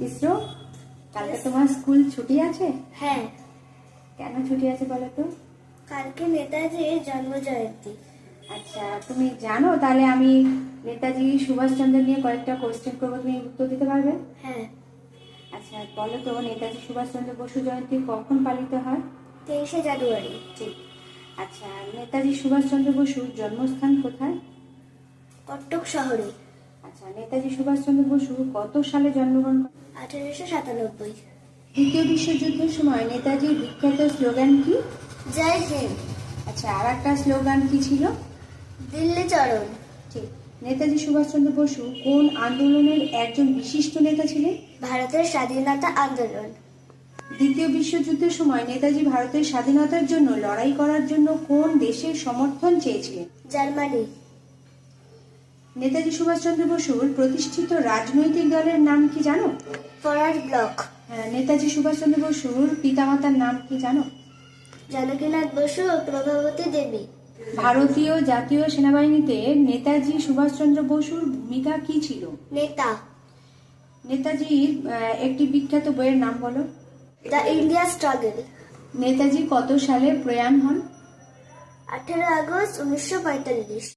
ইসরো কালকে তোমার স্কুল ছুটি আছে? হ্যাঁ। কেন ছুটি আছে বলো তো? কালকে নেতাজির জন্ম জয়ন্তী আচ্ছা তুমি জানো তাহলে আমি নেতাজি সুভাষচন্দ্র নিয়ে কয়েকটা কোশ্চেন করব তুমি উত্তর দিতে পারবে? হ্যাঁ। আচ্ছা বলো তো নেতাজি সুভাষচন্দ্র বসু জয়ন্তী কখন পালিত হয়? তেইশে জানুয়ারি। ঠিক আচ্ছা নেতাজি সুভাষচন্দ্র বসুর জন্মস্থান কোথায়? কটক শহরে। আচ্ছা নেতাজি সুভাষচন্দ্র বসু কত সালে জন্মগ্রহণ করেন? আঠেরোশো সাতানব্বই। দ্বিতীয় বিশ্বযুদ্ধের সময় নেতাজির বিখ্যাত স্লোগান কি? জয় হিন্দ। আচ্ছা আর একটা স্লোগান কি ছিল? দিল্লি চরণ ঠিক। নেতাজি সুভাষচন্দ্র বসু কোন আন্দোলনের একজন বিশিষ্ট নেতা ছিলেন? ভারতের স্বাধীনতা আন্দোলন। দ্বিতীয় বিশ্বযুদ্ধের সময় নেতাজি ভারতের স্বাধীনতার জন্য লড়াই করার জন্য কোন দেশের সমর্থন চেয়েছিলেন? জার্মানি। নেতাজি সুভাষচন্দ্র বসুর প্রতিষ্ঠিত রাজনৈতিক দলের নাম কি জানো? Forward bloc. হ্যাঁ, নেতাজি সুভাষচন্দ্র বসুর পিতামাতার নাম কি জানো? জানকীনাথ বসু ও প্রভাবতী দেবী। ভারতীয় জাতীয় সেনাবাহিনীতে নেতাজি সুভাষচন্দ্র বসুর ভূমিকা কি ছিল? নেতা। নেতাজির একটি বিখ্যাত বইয়ের নাম বলো। The India struggle. নেতাজি কত সালে প্রয়াণ হন? আঠেরো আগস্ট উনিশশো পঁয়তাল্লিশ।